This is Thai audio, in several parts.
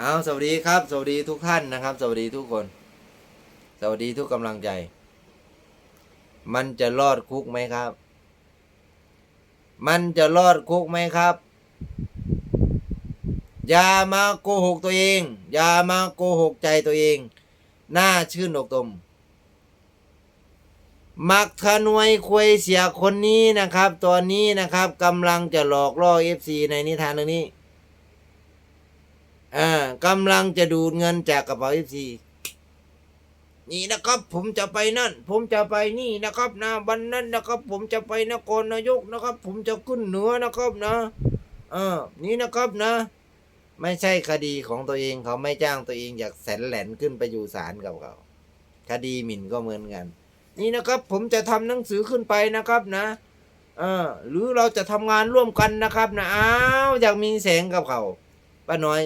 เอาสวัสดีครับ สวัสดีทุกท่านนะครับ สวัสดีทุกคน สวัสดีทุกกำลังใจ มันจะรอดคุกไหมครับ มันจะรอดคุกไหมครับ อย่ามาโกหกตัวเอง อย่ามาโกหกใจตัวเอง หน่าชื่นอกตมมักทนวยควยเสียคนนี้นะครับ ตอนนี้นะครับกำลังจะหลอกล่อเอฟซีในนิทานเรื่องนี้ อ่ากำลังจะดูดเงินจากกระเป๋าเอฟซีนี่นะครับ ผมจะไปนั่น ผมจะไปนี่นะครับนะวันนั้นนะครับ ผมจะไปนครนายกนะครับ ผมจะขึ้นเหนือนะครับนะเออนี่นะครับนะ ไม่ใช่คดีของตัวเองเขาไม่จ้างตัวเองอยากแสนแหลนขึ้นไปอยู่ศาลกับเขาคดีหมิ่นก็เหมือนกัน นี่นะครับ ผมจะทำหนังสือขึ้นไปนะครับนะเออหรือเราจะทำงานร่วมกันนะครับนะอ้าวอยากมีแสงกับเขาป้าน้อย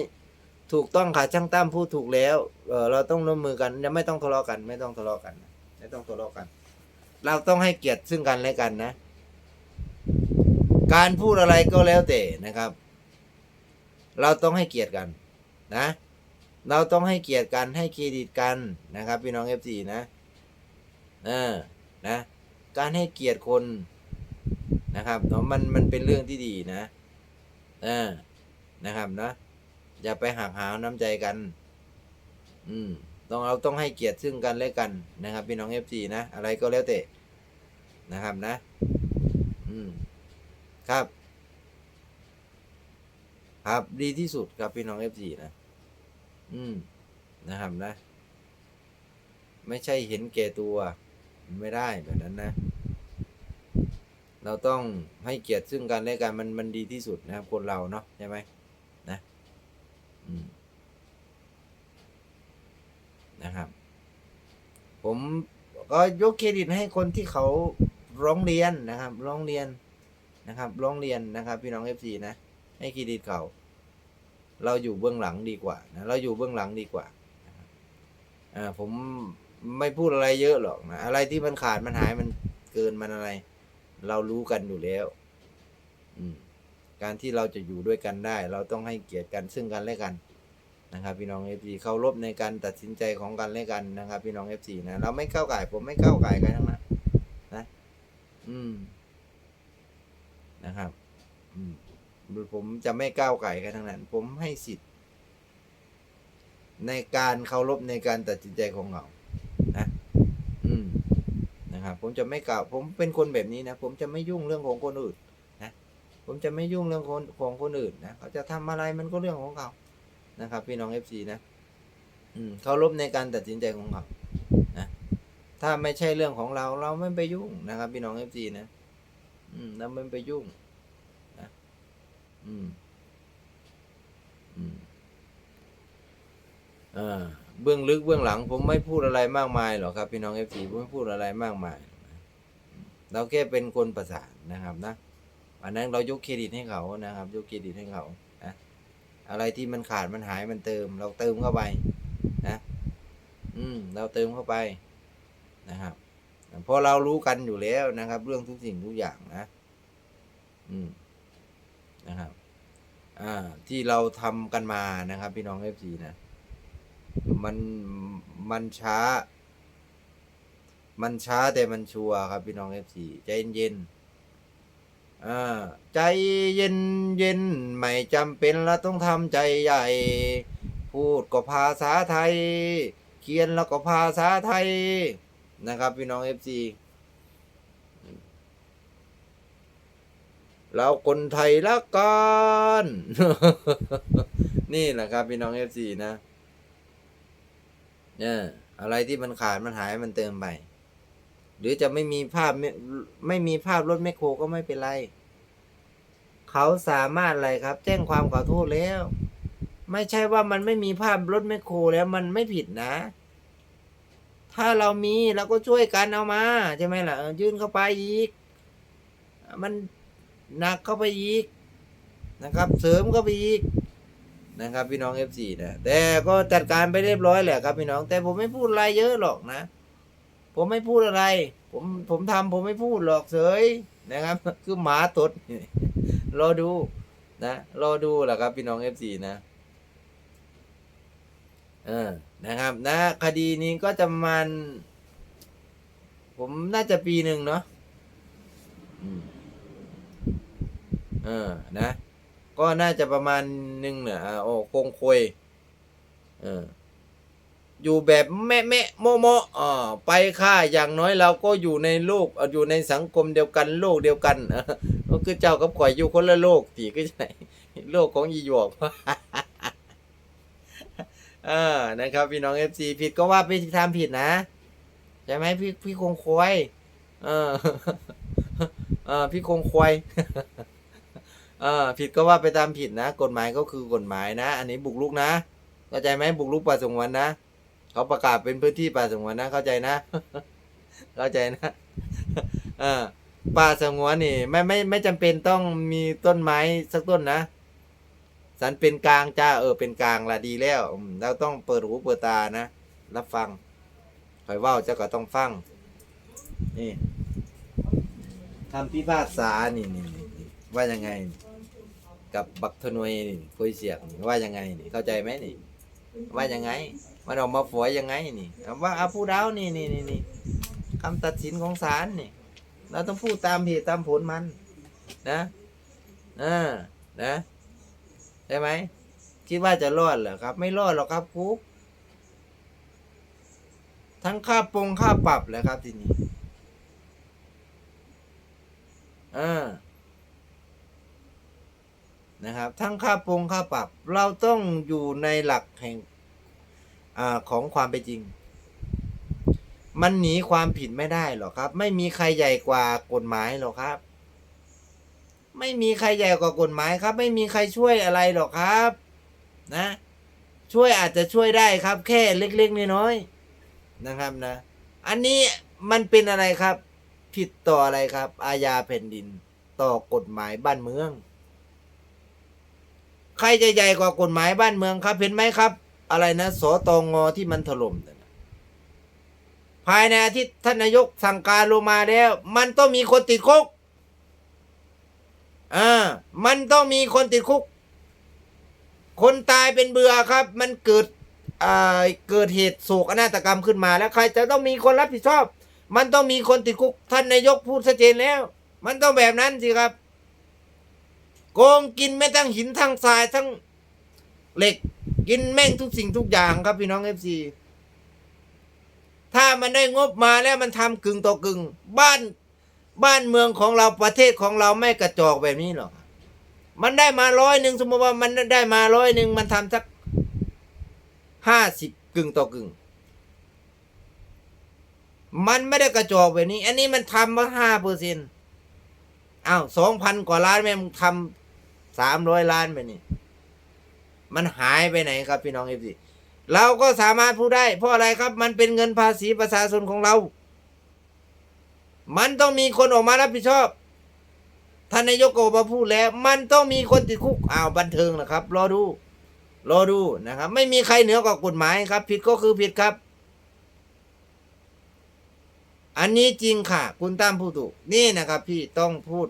ถูกต้องค่ะช่างตั้มพูดถูกแล้วเออเราต้องร่วมมือกันไม่ต้องทะเลาะกัน ไม่ต้องทะเลาะกัน ไม่ต้องทะเลาะกัน เราต้องให้เกียรติซึ่งกันและกันนะ การพูดอะไรก็แล้วแต่นะครับ เราต้องให้เกียรติกันนะ เราต้องให้เกียรติกันให้เครดิตกันนะครับ พี่น้องเอฟซีนะเออนะ การให้เกียรติคนนะครับเนาะมันมันเป็นเรื่องที่ดีนะเออนะครับนะ อย่าไปหักหาน้ำใจกัน อืม ต้องเราต้องให้เกียรติซึ่งกันและกันนะครับ พี่น้องเอฟซีนะ อะไรก็แล้วแต่นะครับนะ อืม ครับ ครับดีที่สุดครับพี่น้องเอฟซีนะ อืม นะครับนะ ไม่ใช่เห็นแก่ตัว ไม่ได้แบบนั้นนะ เราต้องให้เกียรติซึ่งกันและกันมันมันดีที่สุดนะครับ คนเราเนาะใช่ไหมนะ อืมนะครับ ผมก็ยกเครดิตให้คนที่เขาร้องเรียนนะครับ ร้องเรียนนะครับ ร้องเรียนนะครับ พี่น้องเอฟซีนะ ให้เครดิตเขา เราอยู่เบื้องหลังดีกว่านะเราอยู่เบื้องหลังดีกว่าอ่าผมไม่พูดอะไรเยอะหรอกนะอะไรที่มันขาดมันหายมันเกินมันอะไร เรารู้กันอยู่แล้ว อืมการที่เราจะอยู่ด้วยกันได้ เราต้องให้เกียรติกันซึ่งกันและกัน นะครับพี่น้องเอฟซีเคารพในการตัดสินใจของกันและกันนะครับ พี่น้องเอฟซีนะเราไม่เข้าก่ายผมไม่เข้าก่ายกันทั้งนั้นนะอืมนะครับ อืมผมจะไม่ก้าวไก่กันทั้งนั้น ผมให้สิทธิ์ ในการเคารพในการตัดสินใจของเรานะอืมนะครับ ผมจะไม่กล่าวผมเป็นคนแบบนี้นะผมจะไม่ยุ่งเรื่องของคนอื่น นะผมจะไม่ยุ่งเรื่องคนของคนอื่นนะเขาจะทำอะไรมันก็เรื่องของเขา นะครับ พี่น้องเอฟซีนะ อืมเคารพในการตัดสินใจของเขานะถ้าไม่ใช่เรื่องของเราเราไม่ไปยุ่งนะครับ พี่น้องเอฟซีนะ อืมเราไม่ไปยุ่งอืมอืมอ่าเบื้องลึกเบื้องหลัง ผมไม่พูดอะไรมากมายหรอกครับ พี่น้องเอฟซีผมไม่พูดอะไรมากมายเราแค่เป็นคนประสานนะครับนะอันนั้นเรายกเครดิตให้เขานะครับ ยกเครดิตให้เขา อะไรที่มันขาดมันหายมันเติม เราเติมเข้าไปนะ อืม เราเติมเข้าไปนะครับเพราะเรารู้กันอยู่แล้วนะครับ เรื่องทุกสิ่งทุกอย่างนะ อืมนะครับ อ่า ที่เราทำกันมานะครับ พี่น้องเอฟซีนะ มันมันช้า มันช้าแต่มันชัวร์ครับพี่น้องเอฟซีใจเย็นๆ ใจเย็นเย็นไม่จำเป็นเราต้องทำใจใหญ่ พูดก็ภาษาไทย เขียนแล้วก็ภาษาไทยนะครับพี่น้องเอฟซีเราคนไทยละกันนี่แหละครับพี่น้องเอฟซีนะเนี่ยอะไรที่มันขาดมันหายมันเติมไป หรือจะไม่มีภาพไม่ไม่มีภาพรถแมคโครก็ไม่เป็นไร เขาสามารถอะไรครับ แจ้งความขอโทษแล้ว ไม่ใช่ว่ามันไม่มีภาพรถแมคโครแล้วมันไม่ผิดนะ ถ้าเรามีเราก็ช่วยกันเอามาใช่ไหมล่ะยื่นเข้าไปอีก มันหนักเข้าไปอีกนะครับ เสริมเข้าไปอีกนะครับพี่น้อง F4 นะแต่ก็จัดการไปเรียบร้อยแหละครับพี่น้อง แต่ผมไม่พูดอะไรเยอะหรอกนะ ผมไม่พูดอะไร ผมผมทำผมไม่พูดหรอกเฉยนะครับ คือหมาตดรอดูนะรอดูแหละครับพี่น้อง F4 นะเออนะครับ นะ คดีนี้ก็จะมาณผมน่าจะปีหนึ่งเนาะเออนะ ก็น่าจะประมาณหนึ่งเนี่ยโอ้คงควยเออ อยู่แบบแม่แม่โมโมอ่าไปค่าอย่างน้อยเราก็อยู่ในโลกอยู่ในสังคมเดียวกันโลกเดียวกันก็คือเจ้ากับข่อยอยู่คนละโลกตีก็ใช่โลกของอีหยวกเออนะครับ พี่น้องเอฟซีผิดก็ว่าไปทำผิดนะใช่ไหมพี่พี่คงควยเออเออพี่คงควยเออผิดก็ว่าไปตามผิดนะ กฎหมายก็คือกฎหมายนะ อันนี้บุกรุกนะเข้าใจไหมบุกรุกป่าสงวนนะ เขาประกาศเป็นพื้นที่ป่าสงวนนะ เข้าใจนะ เข้าใจนะเออป่าสงวนนี่ ไม่ไม่ไม่จำเป็นต้องมีต้นไม้สักต้นนะ สันเป็นกลางจ้าเออเป็นกลางละดีแล้วเราต้องเปิดหูเปิดตานะรับฟังคอยว่าเจ้าก็ต้องฟัง นี่คำพิพากษานี่นี่นี่ว่ายังไง กับบักทนวยนี่คุยเสียกนี่ว่ายังไงนี่เข้าใจไหมนี่ ว่ายังไงมันออกมาฝอยยังไงนี่ว่าอาผู้ดาวนี่นี่นี่นี่คำตัดสินของศาลนี่เราต้องพูดตามเหตุตามผลมัน นะเออนะใช่ไหมคิดว่าจะรอดเหรอครับ ไม่รอดหรอกครับคุกทั้งค่าปรงค่าปรับแหละครับทีนี้อ่า นะครับ ทั้งค่าปรงค่าปรับ เราต้องอยู่ในหลักแห่งอของความเป็นจริง มันหนีความผิดไม่ได้หรอกครับ ไม่มีใครใหญ่กว่ากฎหมายหรอกครับ ไม่มีใครใหญ่กว่ากฎหมายครับ ไม่มีใครช่วยอะไรหรอกครับ นะ ช่วยอาจจะช่วยได้ครับ แค่เล็กๆน้อยๆนะครับนะ อันนี้มันเป็นอะไรครับ ผิดต่ออะไรครับ อาญาแผ่นดิน ต่อกฎหมายบ้านเมือง ใครจะใหญ่กว่ากฎหมายบ้านเมืองครับ เห็นไหมครับ อะไรนะสตงที่มันถล่มนั่นน่ะภายในอาทิตย์ท่านนายกสั่งการลงมาแล้ว มันต้องมีคนติดคุกอ่ามันต้องมีคนติดคุก คนตายเป็นเบื่อครับ มันเกิดอ่าเกิดเหตุโศกนาฏกรรมขึ้นมาแล้วใครจะต้องมีคนรับผิดชอบ มันต้องมีคนติดคุก ท่านนายกพูดชัดเจนแล้ว มันต้องแบบนั้นสิครับ โกงกินไม่ทั้งหินทั้งทรายทั้งเหล็กกินแม่งทุกสิ่งทุกอย่างครับพี่น้องเอฟซีถ้ามันได้งบมาแล้วมันทำกึ่งต่อกึ่งบ้านบ้านเมืองของเราประเทศของเราไม่กระจอกแบบนี้หรอกมันได้มาร้อยหนึ่งสมมติว่ามันได้มาร้อยหนึ่งมันทำสักห้าสิบกึ่งต่อกึ่งมันไม่ได้กระจอกแบบนี้ อันนี้มันทำมาห้าเปอร์เซ็นต์อ้าวสองพันกว่าล้านแม่มึงทำ สามร้อยล้านไปนี่ มันหายไปไหนครับพี่น้องเอฟซีเราก็สามารถพูดได้ เพราะอะไรครับมันเป็นเงินภาษีประชาชนของเรา มันต้องมีคนออกมารับผิดชอบท่านนายกก็ออกมาพูดแล้ว มันต้องมีคนติดคุกอ้าวบันเทิงนะครับ รอดู รอดูนะครับ ไม่มีใครเหนือกว่ากฎหมายครับ ผิดก็คือผิดครับ อันนี้จริงค่ะ คุณตั้มพูดถูกนี่นะครับ พี่ต้องพูด